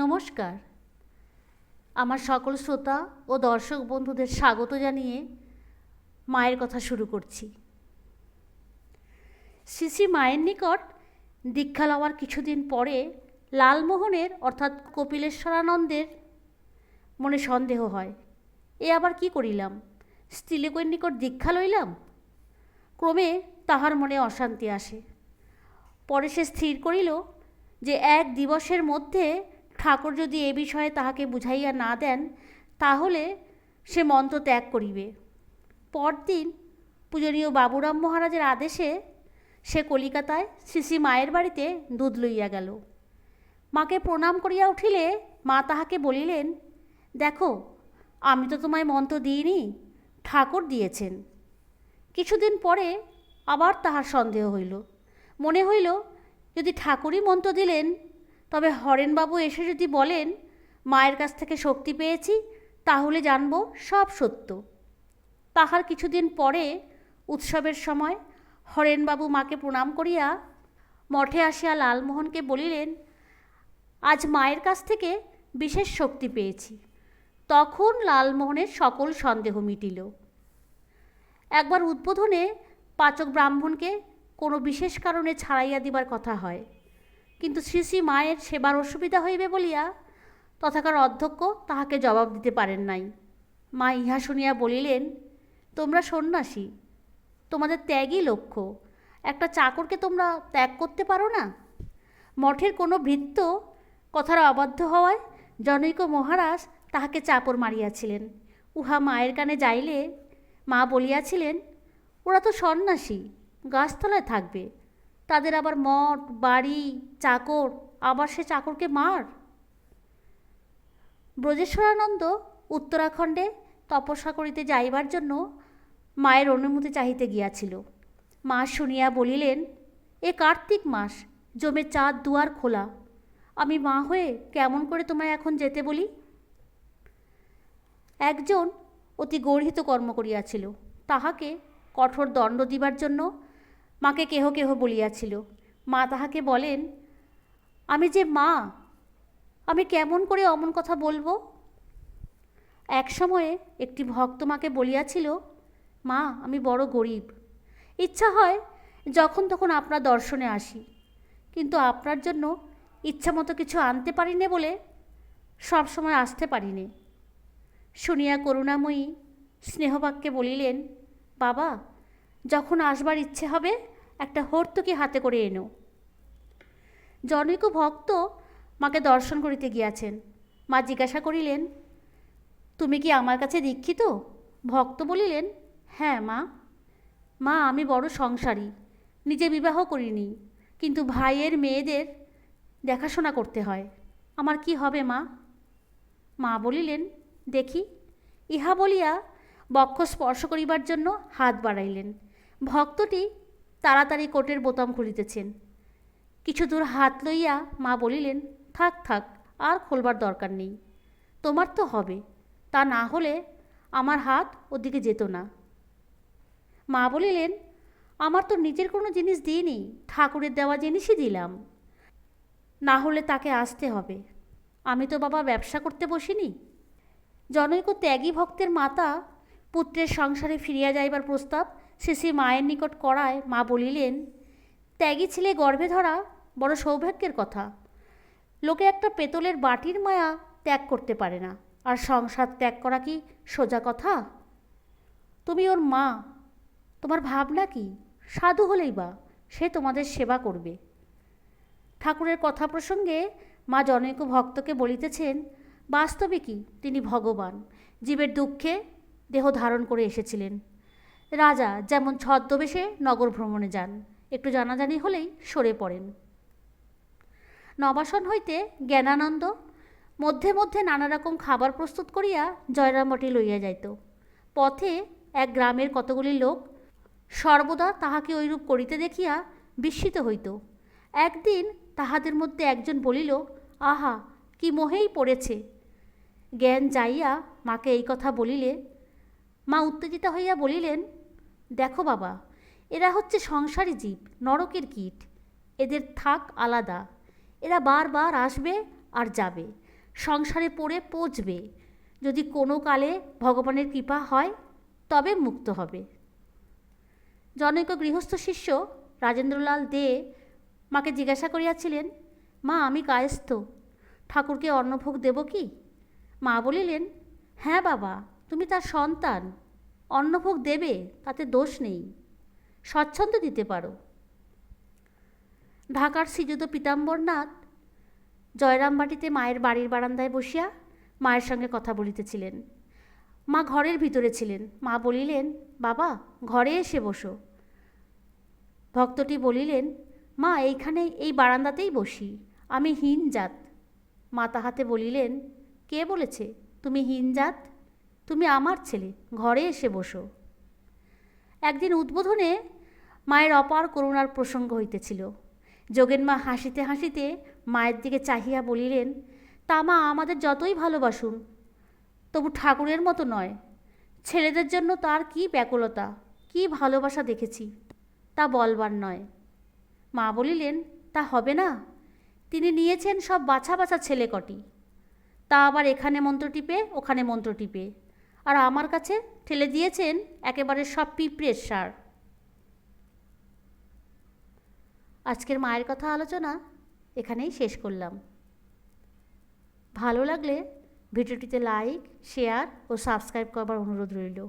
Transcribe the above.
নমস্কার। আমার সকল শ্রোতা ও দর্শক বন্ধুদের স্বাগত জানিয়ে মায়ের কথা শুরু করছি। শ্রী মায়ের নিকট দীক্ষা লওয়ার কিছুদিন পরে লালমোহনের অর্থাৎ কপিলেশ্বরানন্দের মনে সন্দেহ হয়, এ আবার কি করিলাম? স্ত্রীলোকের নিকট দীক্ষা লইলাম? ক্রমে তাহার মনে অশান্তি আসে। পরে সে স্থির করিল যে এক দিবসের মধ্যে ঠাকুর যদি এ বিষয়ে তাহাকে বুঝাইয়া না দেন, তাহলে সে মন্ত্র ত্যাগ করিবে। পরদিন পূজনীয় বাবুরাম মহারাজের আদেশে সে কলিকাতায় শ্রী মায়ের বাড়িতে দুধ লইয়া গেল। মাকে প্রণাম করিয়া উঠিলে মা তাহাকে বলিলেন, দেখো, আমি তো তোমায় মন্ত্র দিইনি, ঠাকুর দিয়েছেন। কিছুদিন পরে আবার তাহার সন্দেহ হইল। মনে হইল, যদি ঠাকুরই মন্ত্র দিলেন তবে হরেনবাবু এসে যদি বলেন, মায়ের কাছ থেকে শক্তি পেয়েছি, তাহলে জানব সব সত্য। তাহার কিছুদিন পরে উৎসবের সময় হরেনবাবু মাকে প্রণাম করিয়া মঠে আসিয়া লালমোহনকে বলিলেন, আজ মায়ের কাছ থেকে বিশেষ শক্তি পেয়েছি। তখন লালমোহনের সকল সন্দেহ মিটিল। একবার উদ্বোধনে পাচক ব্রাহ্মণকে কোনো বিশেষ কারণে ছাড়াইয়া দিবার কথা হয়। কিন্তু শ্রী শ্রী মায়ের সেবার অসুবিধা হইবে বলিয়া তথাকার অধ্যক্ষ তাহাকে জবাব দিতে পারেন নাই। মা ইহা শুনিয়া বলিলেন, তোমরা সন্ন্যাসী, তোমাদের ত্যাগই লক্ষ্য। একটা চাকরকে তোমরা ত্যাগ করতে পারো না? মঠের কোনো ভৃত্য কথার অবাধ্য হওয়ায় জনৈক মহারাজ তাহাকে চাপর মারিয়াছিলেন। উহা মায়ের কানে যাইলে মা বলিয়াছিলেন, ওরা তো সন্ন্যাসী, গাছতলায় থাকবে। তাদের আবার মঠ, বাড়ি, চাকর, আবার সে চাকরকে মার? ব্রজেশ্বরানন্দ উত্তরাখণ্ডে তপস্যা করিতে যাইবার জন্য মায়ের অনুমতি চাহিতে গিয়াছিল। মা শুনিয়া বলিলেন, এ কার্তিক মাস জমে চাঁদ দুয়ার খোলা। আমি মা হয়ে কেমন করে তোমায় এখন যেতে বলি? একজন অতি গর্হিত কর্ম করিয়াছিল। তাহাকে কঠোর দণ্ড দিবার জন্য মাকে কেহ কেহ বলিয়াছিল। মা তাহাকে বলেন, আমি যে মা, আমি কেমন করে অমন কথা বলব? এক সময়ে একটি ভক্ত মাকে বলিয়াছিল, মা, আমি বড় গরিব। ইচ্ছা হয় যখন তখন আপনার দর্শনে আসি। কিন্তু আপনার জন্য ইচ্ছা মতো কিছু আনতে পারি নে বলে সব সময় আসতে পারি নে শুনিয়া করুণাময়ী স্নেহবাক্যে বলিলেন, বাবা যখন আসবার ইচ্ছে হবে, একটা হর্তুকি হাতে করে এনো। জনৈক ভক্ত মাকে দর্শন করিতে গিয়াছেন। মা জিজ্ঞাসা করিলেন, তুমি কি আমার কাছে দীক্ষিত? ভক্ত বলিলেন হ্যাঁ মা। মা, আমি বড় সংসারী, নিজে বিবাহ করিনি, কিন্তু ভাইয়ের মেয়েদের দেখাশোনা করতে হয়। আমার কি হবে মা? মা বলিলেন, দেখি। ইহা বলিয়া বক্ষ স্পর্শ করিবার জন্য হাত বাড়াইলেন। ভক্তটি তাড়াতাড়ি কোটের বোতাম খুলিতেছেন। কিছু দূর হাত লইয়া মা বলিলেন, থাক থাক, আর খোলবার দরকার নেই। তোমার তো হবে, তা না হলে আমার হাত ওদিকে যেত না। মা বলিলেন, আমার তো নিজের কোনো জিনিস দিইনি, ঠাকুরের দেওয়া জিনিসই দিলাম। না হলে তাকে আসতে হবে। আমি তো বাবা ব্যবসা করতে বসিনি। জনৈক ত্যাগী ভক্তের মাতা পুত্রের সংসারে ফিরিয়া যাইবার প্রস্তাব শ্রী মায়ের নিকট করায় মা বলিলেন, ত্যাগী ছেলে গর্ভে ধরা বড় সৌভাগ্যের কথা। লোকে একটা পেতলের বাটির মায়া ত্যাগ করতে পারে না। আর সংসার ত্যাগ করা কি সোজা কথা? তুমি ওর মা, তোমার ভাবনা কি? সাধু হলেই বা সে তোমাদের সেবা করবে। ঠাকুরের কথা প্রসঙ্গে মা জনৈক ভক্তকে বলিতেছেন, বাস্তবে কি তিনি ভগবান। জীবের দুঃখে দেহ ধারণ করে এসেছিলেন। রাজা যেমন ছদ্মবেশে নগর ভ্রমণে যান, একটু জানাজানি হলেই সরে পড়েন। নবাসন হইতে জ্ঞানানন্দ মধ্যে মধ্যে নানা রকম খাবার প্রস্তুত করিয়া জয়রামবাটি লইয়া যাইত। পথে এক গ্রামের কতগুলি লোক সর্বদা তাহাকে ঐরূপ করিতে দেখিয়া বিস্মিত হইত। একদিন তাহাদের মধ্যে একজন বলিল, আহা, কি মোহেই পড়েছে? জ্ঞান যাইয়া মাকে এই কথা বলিলে, মা উত্তেজিতা হইয়া বলিলেন দেখো বাবা, এরা হচ্ছে সংসারী জীব, নরকের কীট। এদের থাক আলাদা। এরা বারবার আসবে আর যাবে। সংসারে পড়ে পচবে। যদি কোনো কালে ভগবানের কৃপা হয়, তবে মুক্ত হবে। জনৈক গৃহস্থ শিষ্য রাজেন্দ্রলাল দে মাকে জিজ্ঞাসা করিয়াছিলেন, মা, আমি কায়স্থ। ঠাকুরকে অন্নভোগ দেব কি? মা বলিলেন হ্যাঁ বাবা, তুমি তার সন্তান। অন্নভোগ দেবে, তাতে দোষ নেই। স্বচ্ছন্দ দিতে পারো। ঢাকার শ্রীযুত পীতাম্বরনাথ জয়রামবাটিতে মায়ের বাড়ির বারান্দায় বসিয়া মায়ের সঙ্গে কথা বলিতেছিলেন। মা ঘরের ভিতরে ছিলেন। মা বলিলেন, বাবা, ঘরে এসে বসো। ভক্তটি বলিলেন, মা, এইখানে এই বারান্দাতেই বসি। আমি হীন জাত মা তাহাতে বলিলেন, কে বলেছে? তুমি হীন জাত তুমি আমার ছেলে, ঘরে এসে বসো। একদিন উদ্বোধনে মায়ের অপার করুণার প্রসঙ্গ হইতেছিল। যোগেন মা হাসিতে হাসিতে মায়ের দিকে চাহিয়া বলিলেন, তা মা, আমাদের যতই ভালোবাসুন, তবু ঠাকুরের মতো নয়। ছেলেদের জন্য তার কি ব্যাকুলতা, কি ভালোবাসা দেখেছি, তা বলবার নয়। মা বলিলেন, তা হবে না। তিনি নিয়েছেন সব বাছা বাছা ছেলে কটি। তা আবার এখানে মন্ত্র টিপে, ওখানে মন্ত্র টিপে। আর আমার কাছে ঠেলে দিয়েছেন একেবারে সব পিঁপড়ের সার। আজকের মায়ের কথা আলোচনা এখানেই শেষ করলাম। ভালো লাগলে ভিডিওটিতে লাইক শেয়ার ও সাবস্ক্রাইব করবার অনুরোধ রইল।